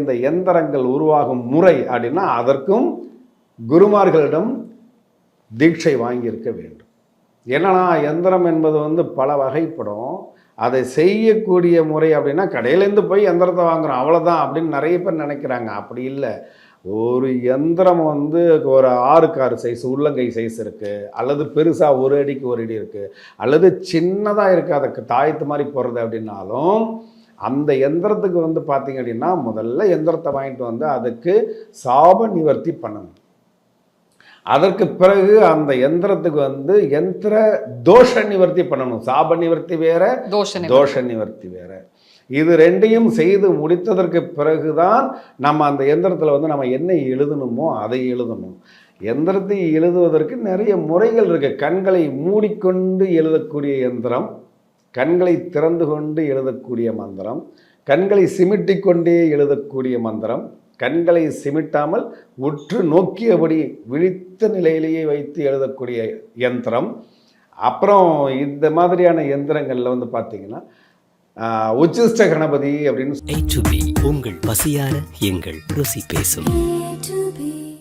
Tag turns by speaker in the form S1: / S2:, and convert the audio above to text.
S1: இந்த எந்திரங்கள் உருவாகும் முறை அப்படின்னா அதற்கும் குருமார்களிடம் தீட்சை வாங்கியிருக்க வேண்டும். என்னன்னா எந்திரம் என்பது வந்து பல வகைப்படும். அதை செய்யக்கூடிய முறை அப்படின்னா கடையிலேருந்து போய் எந்திரத்தை வாங்குகிறோம் அவ்வளோதான் அப்படின்னு நிறைய பேர் நினைக்கிறாங்க. அப்படி இல்லை. ஒரு எந்திரம் வந்து ஒரு ஆறுக்கு ஆறு சைஸ் உள்ளங்கை சைஸ் இருக்குது அல்லது பெருசாக ஒரு அடிக்கு ஒரு அடி இருக்குது அல்லது சின்னதாக இருக்குது அதுக்கு தாயத்து மாதிரி போடுறது அப்படின்னாலும் அந்த எந்திரத்துக்கு வந்து பார்த்தீங்க அப்படின்னா முதல்ல எந்திரத்தை வாங்கிட்டு வந்து அதுக்கு சாப நிவர்த்தி பண்ணணும். அதற்கு பிறகு அந்த எந்திரத்துக்கு வந்து எந்திர தோஷ நிவர்த்தி பண்ணணும். சாப நிவர்த்தி வேற
S2: தோஷ நிவர்த்தி.
S1: தோஷ நிவர்த்தி வேற. இது ரெண்டையும் செய்து முடித்ததற்கு பிறகுதான் நம்ம அந்த எந்திரத்தில் வந்து நம்ம என்ன எழுதணுமோ அதை எழுதணும். எந்திரத்தை எழுதுவதற்கு நிறைய முறைகள் இருக்கு. கண்களை மூடிக்கொண்டு எழுதக்கூடிய எந்திரம். கண்களை திறந்து கொண்டு எழுதக்கூடிய மந்திரம் கண்களை சிமிட்டிக் கொண்டே எழுதக்கூடிய மந்திரம் கண்களை சிமிட்டாமல் உற்று நோக்கியபடி விழித்த நிலையிலேயே வைத்து எழுதக்கூடிய யந்திரம். அப்புறம் இந்த மாதிரியான எந்திரங்களில் வந்து பார்த்தீங்கன்னா உச்சிஷ்ட கணபதி அப்படின்னு
S3: உங்கள் பசியார எங்கள் ருசி பேசும்.